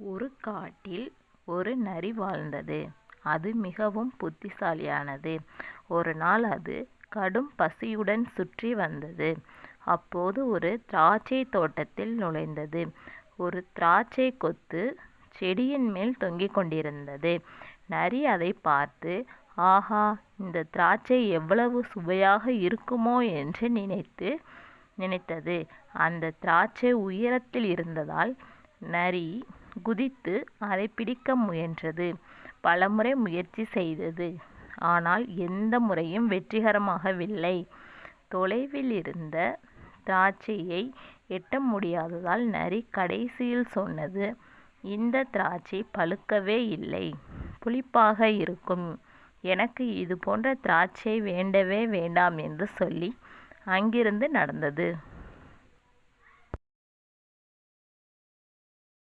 ஒரு காட்டில் ஒரு நரி வாழ்ந்தது. அது மிகவும் புத்திசாலியானது. ஒரு நாள் அது கடும் பசியுடன் சுற்றி வந்தது. அப்போது ஒரு திராட்சை தோட்டத்தில் நுழைந்தது. ஒரு திராட்சை கொத்து செடியின் மேல் தொங்கிக் கொண்டிருந்தது. நரி அதை பார்த்து ஆஹா இந்த திராட்சை எவ்வளவு சுவையாக இருக்குமோ என்று நினைத்து நினைத்தது. அந்த திராட்சை உயரத்தில் இருந்ததால் நரி குதித்து அதை பிடிக்க முயன்றது. பலமுறை முயற்சி செய்தது. ஆனால் எந்த முறையும் வெற்றிகரமாகவில்லை. தொலைவில் இருந்த திராட்சையை எட்ட முடியாததால் நரி கடைசியில் சொன்னது இந்த திராட்சை பழுக்கவே இல்லை. புளிப்பாக இருக்கும். எனக்கு இது போன்ற திராட்சை வேண்டவே வேண்டாம் என்று சொல்லி அங்கிருந்து நடந்தது.